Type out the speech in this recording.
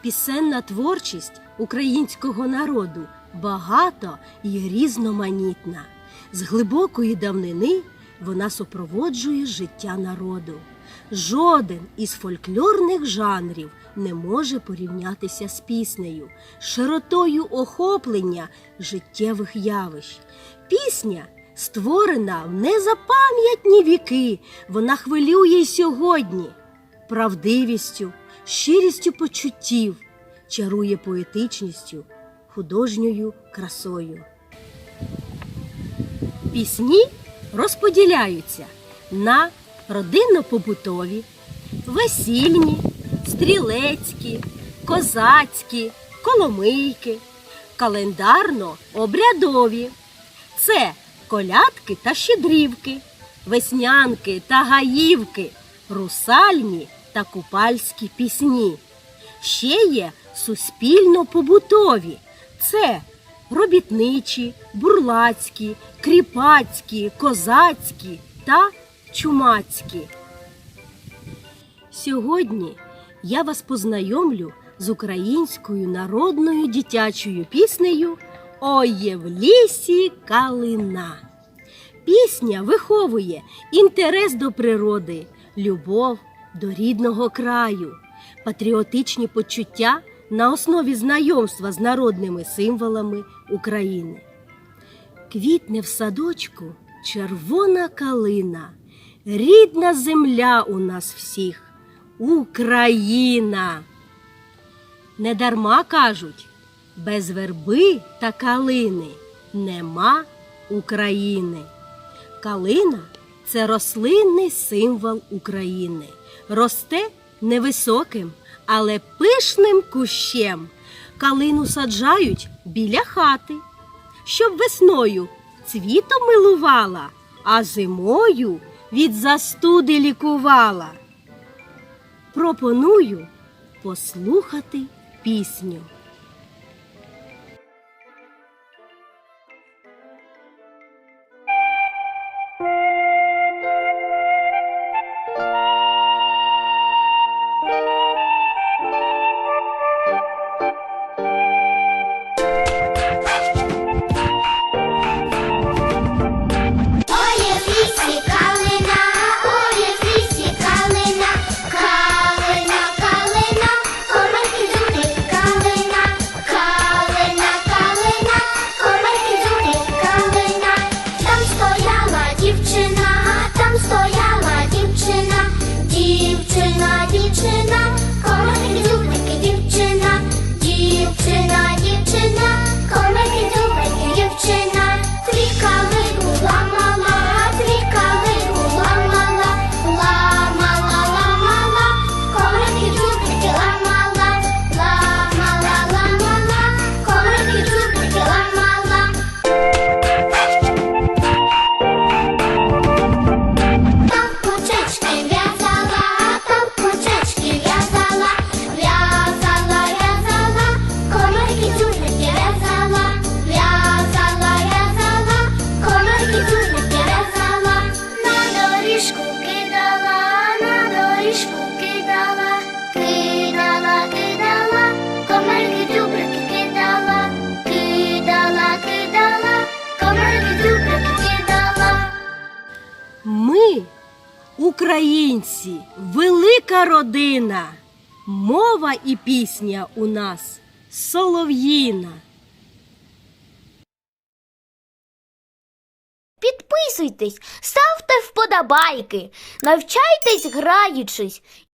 Пісенна творчість українського народу багата і різноманітна. З глибокої давнини вона супроводжує життя народу. Жоден із фольклорних жанрів не може порівнятися з піснею, широтою охоплення життєвих явищ. Пісня створена в незапам'ятні віки, вона хвилює й сьогодні правдивістю, щирістю почуттів, чарує поетичністю, художньою красою. Пісні розподіляються на родинно-побутові, весільні, стрілецькі, козацькі, коломийки, календарно-обрядові. Це колядки та щедрівки, веснянки та гаївки, русальні та купальські пісні. Ще є суспільно-побутові. Це робітничі, бурлацькі, кріпацькі, козацькі та чумацькі. Сьогодні я вас познайомлю з українською народною дитячою піснею Ой є в лісі калина. Пісня виховує інтерес до природи, любов до рідного краю, патріотичні почуття на основі знайомства з народними символами України. Квітне в садочку червона калина, рідна земля у нас всіх Україна. Недарма кажуть, без верби та калини нема України. Калина це рослинний символ України. Росте невисоким, але пишним кущем. Калину саджають біля хати, щоб весною цвітом милувала, а зимою від застуди лікувала. Пропоную послухати пісню. Українці, велика родина. Мова і пісня у нас солов'їна. Підписуйтесь, ставте вподобайки, навчайтесь граючись